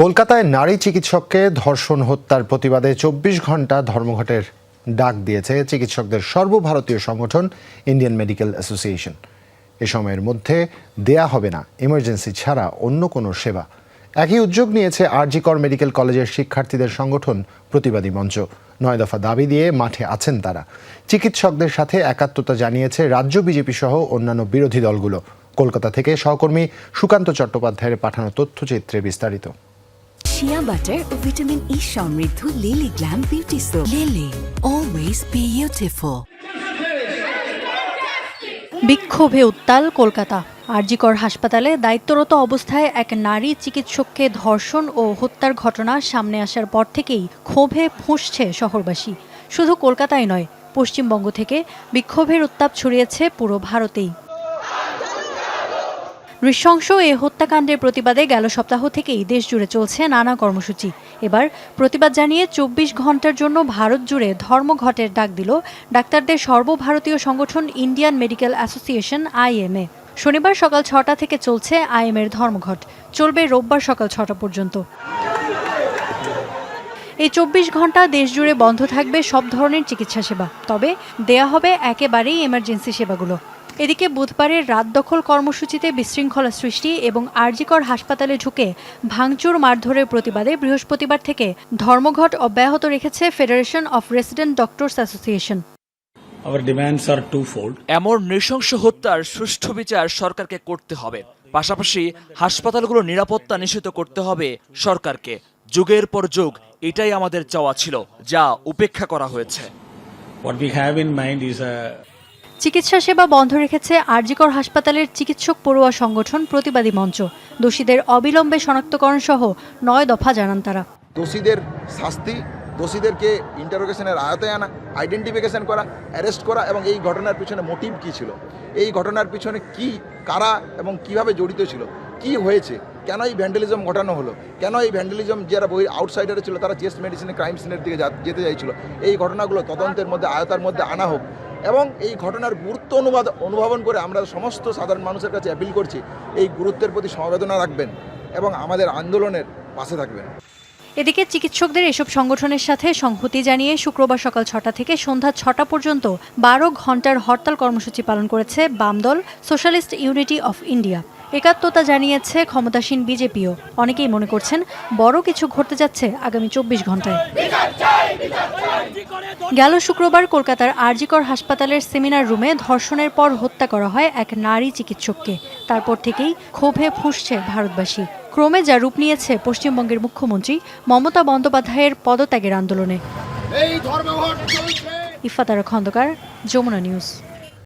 কলকাতায় নারী চিকিৎসককে ধর্ষণ হত্যার প্রতিবাদে চব্বিশ ঘণ্টা ধর্মঘটের ডাক দিয়েছে চিকিৎসকদের সর্বভারতীয় সংগঠন, ইন্ডিয়ান মেডিকেল অ্যাসোসিয়েশন। এ সময়ের মধ্যে দেয়া হবে না, ইমার্জেন্সি ছাড়া অন্য কোনো সেবা। একই উদ্যোগ নিয়েছে আরজিকর মেডিকেল কলেজের শিক্ষার্থীদের সংগঠন, প্রতিবাদী মঞ্চ। নয় দফা দাবি দিয়ে মাঠে আছেন তারা। চিকিৎসকদের সাথে একাত্মতা জানিয়েছে রাজ্য বিজেপি সহ অন্যান্য বিরোধী দলগুলো। কলকাতা থেকে সহকর্মী সুকান্ত চট্টোপাধ্যায়ের পাঠানো তথ্যচিত্রে বিস্তারিত। শিয়া বাটার ও ভিটামিন ই সমৃদ্ধ Lily glam beauty soap Lily always beautiful বিক্ষোভে উত্তাল কলকাতা। আরজিকর হাসপাতালে দায়িত্বরত অবস্থায় এক নারী চিকিৎসককে ধর্ষণ ও হত্যার ঘটনা সামনে আসার পর থেকেই ক্ষোভে ফুঁসছে শহরবাসী। শুধু কলকাতায় নয়, পশ্চিমবঙ্গ থেকে বিক্ষোভের উত্তাপ ছড়িয়েছে পুরো ভারতেই। নৃশংস এ হত্যাকাণ্ডের প্রতিবাদে গেল সপ্তাহ থেকেই দেশ জুড়ে চলছে নানা কর্মসূচি। এবার প্রতিবাদ জানিয়ে চব্বিশ ঘণ্টার জন্য ভারত জুড়ে ধর্মঘটের ডাক দিল ডাক্তারদের সর্বভারতীয় সংগঠন ইন্ডিয়ান মেডিকেল অ্যাসোসিয়েশন, আইএমএ। শনিবার সকাল ছটা থেকে চলছে আইএমের ধর্মঘট। চলবে রোববার সকাল ছটা পর্যন্ত। এই চব্বিশ ঘণ্টা দেশ জুড়ে বন্ধ থাকবে সব ধরনের চিকিৎসা সেবা। তবে দেয়া হবে একেবারেই এমার্জেন্সি সেবাগুলো। এদিকে বুধবারের রাত দখল কর্মসূচিতে বিশৃঙ্খলা সৃষ্টি এবং আরজিকর হাসপাতালে ঢুকে ভাঙচুর মারধরের প্রতিবাদে বৃহস্পতিবার থেকে ধর্মঘট অব্যাহত রেখেছে federation of resident doctors association Our demands are twofold. এমন নৃশংস হত্যার সুষ্ঠু বিচার সরকারকে করতে হবে। পাশাপাশি হাসপাতালগুলোর নিরাপত্তা নিশ্চিত করতে হবে সরকারকে। যুগের পর যুগ এটাই আমাদের চাওয়া ছিল যা উপেক্ষা করা হয়েছে। চিকিৎসা সেবা বন্ধ রেখেছে আরজিকর হাসপাতালের চিকিৎসক পড়ুয়া সংগঠন প্রতিবাদী মঞ্চ। দোষীদের অবিলম্বে শনাক্তকরণ সহ নয় দফা জানান তারা। দোষীদের শাস্তি, দোষীদেরকে ইন্টারোগেশনের আয়তায় আনা আইডেন্টিফিকেশন করা অ্যারেস্ট করা এবং এই ঘটনার পিছনে মোটিভ কী ছিল? এই ঘটনার পিছনে কি, কারা এবং কীভাবে জড়িত ছিল? কি হয়েছে? কেন এই ভ্যান্ডালিজম ঘটানো হলো? কেন এই ভ্যান্ডালিজম যারা বই আউটসাইডারে ছিল তারা চেস্ট মেডিসিনে ক্রাইম সিনের দিকে যেতে চাইছিল? এই ঘটনাগুলো তদন্তের মধ্যে আয়তার মধ্যে আনা হোক। এবং এই ঘটনার গুরুত্ব অনুবাদ অনুভবন করে আমরা সমস্ত সাধারণ মানুষের কাছে অ্যাপিল করছি, এই গুরুত্বের প্রতি সমবেদনা রাখবেন এবং আমাদের আন্দোলনের পাশে থাকবেন। এদিকে চিকিৎসকদের এসব সংগঠনের সাথে সংহতি জানিয়ে শুক্রবার সকাল ছটা থেকে সন্ধ্যা ছটা পর্যন্ত বারো ঘণ্টার হরতাল কর্মসূচি পালন করেছে বাম দল সোশ্যালিস্ট ইউনিটি অফ ইন্ডিয়া। একাত্মতা জানিয়েছে ক্ষমতাসীন বিজেপিও। অনেকেই মনে করছেন বড় কিছু ঘটতে যাচ্ছে আগামী চব্বিশ ঘন্টায় গেল শুক্রবার কলকাতার আরজিকর হাসপাতালের সেমিনার রুমে ধর্ষণের পর হত্যা করা হয় এক নারী চিকিৎসককে। তারপর থেকেই ক্ষোভে ফুঁসছে ভারতবাসী। ক্রমে যা রূপ নিয়েছে পশ্চিমবঙ্গের মুখ্যমন্ত্রী মমতা বন্দ্যোপাধ্যায়ের পদত্যাগের আন্দোলনে। ইফাতারা খন্দকার যমুনা নিউজ।